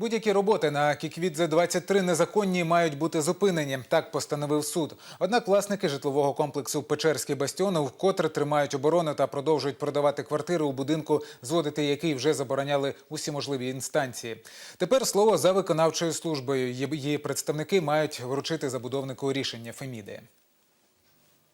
Будь-які роботи на Кіквідзе 23 незаконні мають бути зупинені. Так постановив суд. Однак власники житлового комплексу Печерський бастіон вкотре тримають оборону та продовжують продавати квартири у будинку, зводити який вже забороняли усі можливі інстанції. Тепер слово за виконавчою службою. Її представники мають вручити забудовнику рішення Феміди.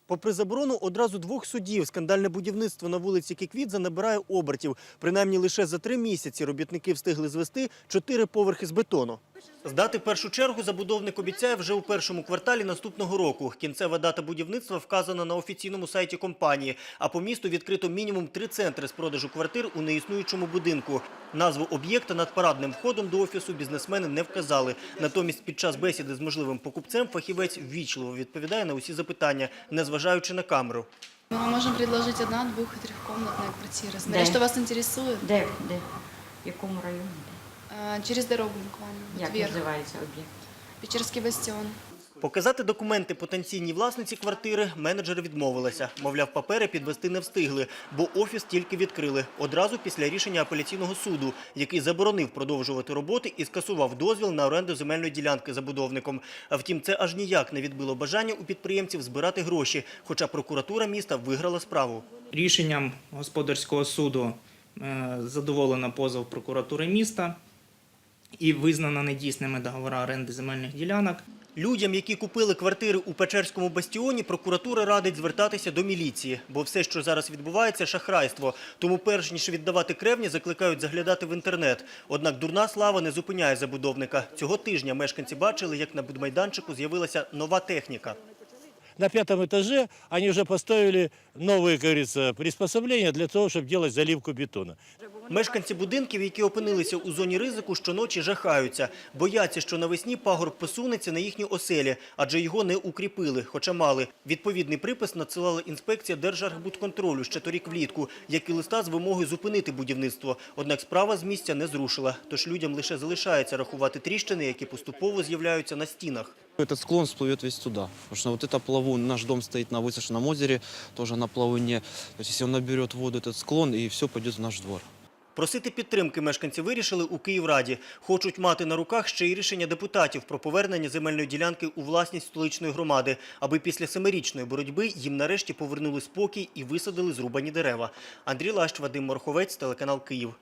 Попри заборону одразу двох судів, скандальне будівництво на вулиці Кіквідза набирає обертів. Принаймні лише за три місяці робітники встигли звести чотири поверхи з бетону. Здати першу чергу забудовник обіцяє вже у першому кварталі наступного року. Кінцева дата будівництва вказана на офіційному сайті компанії. А по місту відкрито мінімум три центри з продажу квартир у неіснуючому будинку. Назву об'єкта над парадним входом до офісу бізнесмени не вказали. Натомість під час бесіди з можливим покупцем фахівець ввічливо відповідає на усі запитання, незважаючи на камеру. Мы вам можем предложить одна, двух и трехкомнатная квартира. Смотря Да. что вас интересует. Де? Де? В якому районі? А, Через дорогу буквально. Як вверх. називається об'єкт? Печерский бастион. Показати документи потенційній власниці квартири менеджери відмовилися. Мовляв, папери підвести не встигли, бо офіс тільки відкрили. Одразу після рішення апеляційного суду, який заборонив продовжувати роботи і скасував дозвіл на оренду земельної ділянки забудовником. А втім, це аж ніяк не відбило бажання у підприємців збирати гроші, хоча прокуратура міста виграла справу. Рішенням господарського суду е, задоволено позов прокуратури міста і визнано недійсними договори оренди земельних ділянок. Людям, які купили квартири у Печерському бастіоні, прокуратура радить звертатися до міліції, бо все, що зараз відбувається, шахрайство. Тому перш ніж віддавати кревні, закликають заглядати в інтернет. Однак дурна слава не зупиняє забудовника. Цього тижня мешканці бачили, як на будмайданчику з'явилася нова техніка. На пятом этаже они уже поставили новые, как говорится, приспособления для того, чтобы делать заливку бетона. Мешканці будинків, які опинилися у зоні ризику, щоночі жахаються. Бояться, що навесні пагорб посунеться на їхні оселі, адже його не укріпили, хоча мали. Відповідний припис надсилала інспекція Держархбудконтролю ще торік влітку, як і листа з вимогою зупинити будівництво. Однак справа з місця не зрушила. Тож людям лише залишається рахувати тріщини, які поступово з'являються на стінах. Этот склон всплывет весь туда. Потому что вот это плавун, наш дом стоит на высушенном озере, тоже на плавуне. То есть если он наберет воду, этот склон, и все пойдет в наш двор. Просити підтримки мешканці вирішили у Київраді. Хочуть мати на руках ще й рішення депутатів про повернення земельної ділянки у власність столичної громади, аби після семирічної боротьби їм нарешті повернули спокій і висадили зрубані дерева. Андрій Лащ, Вадим Морховець, телеканал Київ.